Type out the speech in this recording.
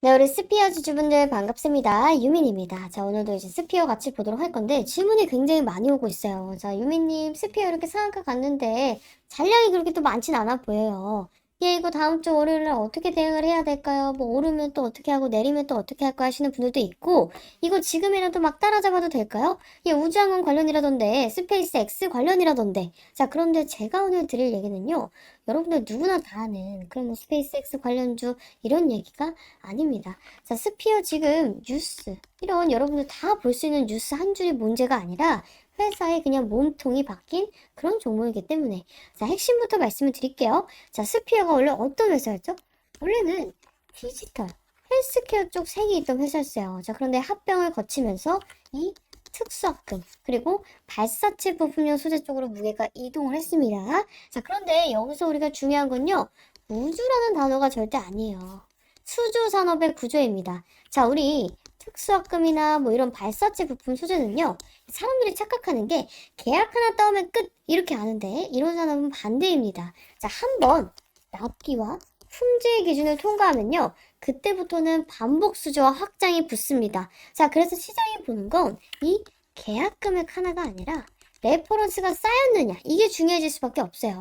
네, 우리 스피어 주주분들 반갑습니다. 유민입니다. 자, 오늘도 이제 스피어 같이 보도록 할 건데 질문이 굉장히 많이 오고 있어요. 자, 유민님, 스피어 이렇게 상한가 갔는데 잔량이 그렇게 또 많진 않아 보여요. 예, 이거 다음 주 월요일 날 어떻게 대응을 해야 될까요? 뭐 오르면 또 어떻게 하고 내리면 또 어떻게 할까 하시는 분들도 있고 이거 지금이라도 막 따라잡아도 될까요? 예, 우주항공 관련이라던데 스페이스 X 관련이라던데 자, 그런데 제가 오늘 드릴 얘기는요. 여러분들 누구나 다 아는 그런 뭐 스페이스 X 관련주 이런 얘기가 아닙니다. 자, 스피어 지금 뉴스, 이런 여러분들 다 볼 수 있는 뉴스 한 줄이 문제가 아니라 회사의 그냥 몸통이 바뀐 그런 종목이기 때문에. 자, 핵심부터 말씀을 드릴게요. 자, 스피어가 원래 어떤 회사였죠? 원래는 디지털, 헬스케어 쪽 색이 있던 회사였어요. 자, 그런데 합병을 거치면서 이 특수학금, 그리고 발사체 부품용 소재 쪽으로 무게가 이동을 했습니다. 자, 그런데 여기서 우리가 중요한 건요, 우주라는 단어가 절대 아니에요. 수주 산업의 구조입니다. 자, 우리 특수학금이나 뭐 이런 발사체 부품 소재는요, 사람들이 착각하는 게 계약 하나 따오면 끝! 이렇게 아는데, 이런 산업은 반대입니다. 자, 한번 납기와 품질 기준을 통과하면요, 그때부터는 반복 수주와 확장이 붙습니다. 자, 그래서 시장이 보는 건 이 계약 금액 하나가 아니라 레퍼런스가 쌓였느냐, 이게 중요해질 수밖에 없어요.